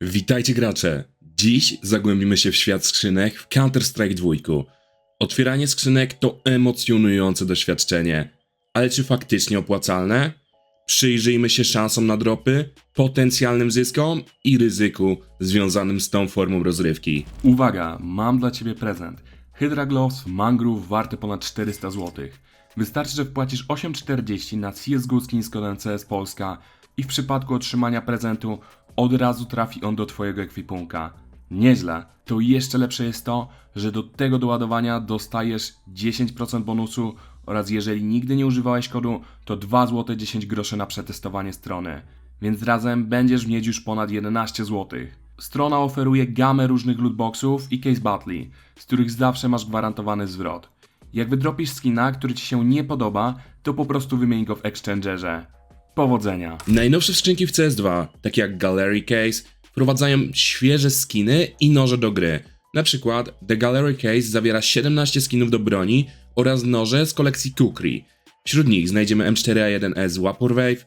Witajcie gracze! Dziś zagłębimy się w świat skrzynek w Counter-Strike 2. Otwieranie skrzynek to emocjonujące doświadczenie, ale czy faktycznie opłacalne? Przyjrzyjmy się szansom na dropy, potencjalnym zyskom i ryzyku związanym z tą formą rozrywki. Uwaga, mam dla Ciebie prezent. Hydra Gloves Mangrove warte ponad 400 zł. Wystarczy, że wpłacisz 8,40 na CSGO Skin z kodem CS Polska i w przypadku otrzymania prezentu od razu trafi on do Twojego ekwipunka. Nieźle. To jeszcze lepsze jest to, że do tego doładowania dostajesz 10% bonusu oraz jeżeli nigdy nie używałeś kodu, to 2 zł 10 groszy na przetestowanie strony. Więc razem będziesz mieć już ponad 11 zł. Strona oferuje gamę różnych lootboxów i case battle, z których zawsze masz gwarantowany zwrot. Jak wydropisz skina, który Ci się nie podoba, to po prostu wymień go w exchangerze. Powodzenia! Najnowsze skrzynki w CS2, takie jak Gallery Case, wprowadzają świeże skiny i noże do gry. Na przykład The Gallery Case zawiera 17 skinów do broni oraz noże z kolekcji Kukri. Wśród nich znajdziemy M4A1S Vaporwave,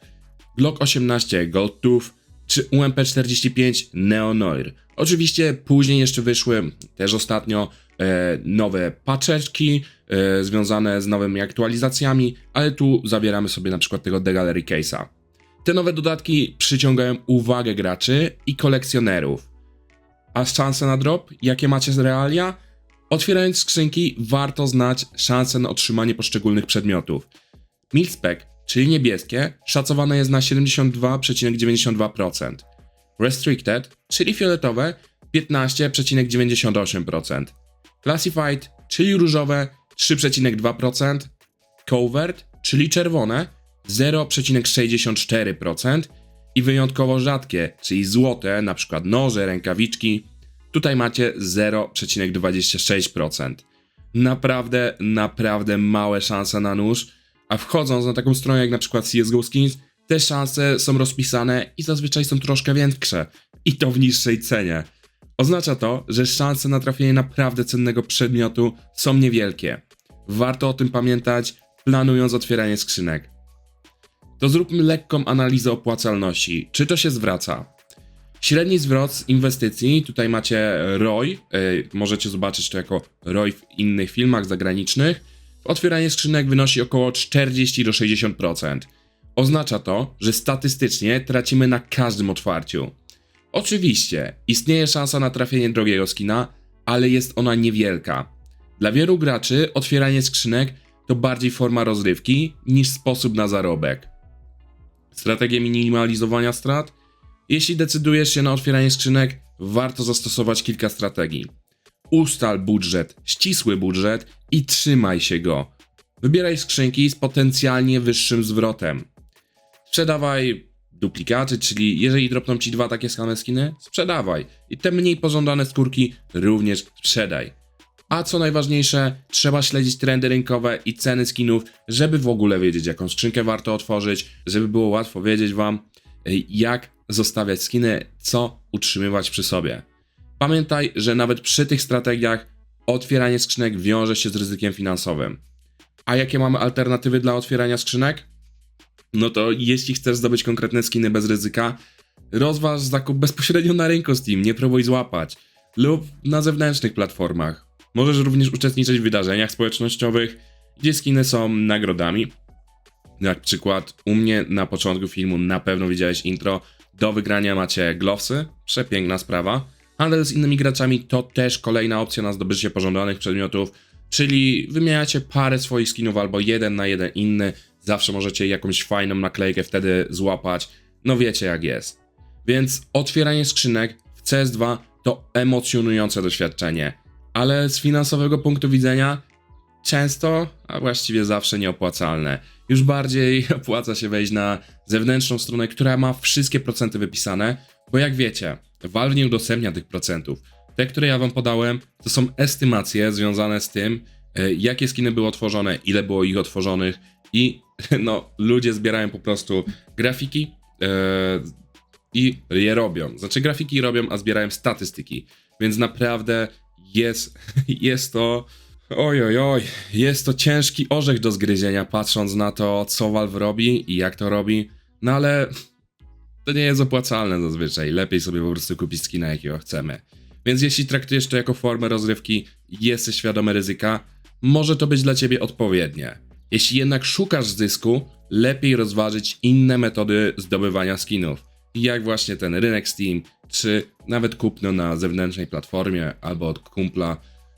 Glock 18 Gold Tooth czy UMP45 Neo Noir. Oczywiście później jeszcze wyszły, też ostatnio, nowe paczeczki e, związane z nowymi aktualizacjami, ale tu zabieramy sobie na przykład tego The Gallery Case'a. Te nowe dodatki przyciągają uwagę graczy i kolekcjonerów. A szanse na drop? Jakie macie z realia? Otwierając skrzynki, warto znać szanse na otrzymanie poszczególnych przedmiotów. Milspec, czyli niebieskie, szacowane jest na 72,92%. Restricted, czyli fioletowe, 15,98%. Classified, czyli różowe, 3,2%. Covert, czyli czerwone, 0,64% i wyjątkowo rzadkie, czyli złote, np. noże, rękawiczki, tutaj macie 0,26%. Naprawdę, naprawdę małe szanse na nóż, a wchodząc na taką stronę jak na przykład CSGO Skins, te szanse są rozpisane i zazwyczaj są troszkę większe i to w niższej cenie. Oznacza to, że szanse na trafienie naprawdę cennego przedmiotu są niewielkie. Warto o tym pamiętać, planując otwieranie skrzynek. To zróbmy lekką analizę opłacalności. Czy to się zwraca? Średni zwrot z inwestycji, tutaj macie ROI, yy, możecie zobaczyć to jako ROI w innych filmach zagranicznych. Otwieranie skrzynek wynosi około 40 do 60%. Oznacza to, że statystycznie tracimy na każdym otwarciu. Oczywiście, istnieje szansa na trafienie drogiego skina, ale jest ona niewielka. Dla wielu graczy otwieranie skrzynek to bardziej forma rozrywki niż sposób na zarobek. Strategie minimalizowania strat? Jeśli decydujesz się na otwieranie skrzynek, warto zastosować kilka strategii. Ustal budżet, ścisły budżet i trzymaj się go. Wybieraj skrzynki z potencjalnie wyższym zwrotem. Sprzedawaj duplikaty, czyli jeżeli dropną ci dwa takie same skiny, sprzedawaj. I te mniej pożądane skórki również sprzedaj. A co najważniejsze, trzeba śledzić trendy rynkowe i ceny skinów, żeby w ogóle wiedzieć, jaką skrzynkę warto otworzyć, żeby było łatwo wiedzieć Wam, y, jak zostawiać skiny, co utrzymywać przy sobie. Pamiętaj, że nawet przy tych strategiach otwieranie skrzynek wiąże się z ryzykiem finansowym. A jakie mamy alternatywy dla otwierania skrzynek? No to jeśli chcesz zdobyć konkretne skiny bez ryzyka, rozważ zakup bezpośrednio na rynku Steam, nie próbuj złapać, lub na zewnętrznych platformach. Możesz również uczestniczyć w wydarzeniach społecznościowych, gdzie skiny są nagrodami. Jak przykład, u mnie na początku filmu na pewno widziałeś intro. Do wygrania macie glowsy, przepiękna sprawa. Handel z innymi graczami to też kolejna opcja na zdobycie pożądanych przedmiotów, czyli wymieniacie parę swoich skinów albo jeden na jeden inny. Zawsze możecie jakąś fajną naklejkę wtedy złapać. No wiecie jak jest. Więc otwieranie skrzynek w CS2 to emocjonujące doświadczenie ale z finansowego punktu widzenia często, a właściwie zawsze nieopłacalne. Już bardziej opłaca się wejść na zewnętrzną stronę, która ma wszystkie procenty wypisane, bo jak wiecie, Valve nie udostępnia tych procentów. Te, które ja wam podałem, to są estymacje związane z tym, jakie skiny były otworzone, ile było ich otworzonych i no, ludzie zbierają po prostu grafiki e, i je robią. Znaczy grafiki robią, a zbierają statystyki. Więc naprawdę jest, jest to. Oj, oj, oj, jest to ciężki orzech do zgryzienia, patrząc na to, co Valve robi i jak to robi. No ale to nie jest opłacalne zazwyczaj. Lepiej sobie po prostu kupić skina, jakiego chcemy. Więc jeśli traktujesz to jako formę rozrywki, jesteś świadomy ryzyka, może to być dla ciebie odpowiednie. Jeśli jednak szukasz zysku, lepiej rozważyć inne metody zdobywania skinów, jak właśnie ten rynek Steam, czy nawet kupno na zewnętrznej platformie albo od kumpla.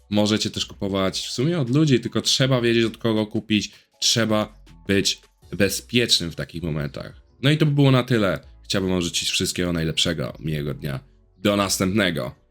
Możecie też kupować w sumie od ludzi, tylko trzeba wiedzieć od kogo kupić, trzeba być bezpiecznym w takich momentach. No i to by było na tyle. Chciałbym wam życzyć wszystkiego najlepszego, miłego dnia. Do następnego.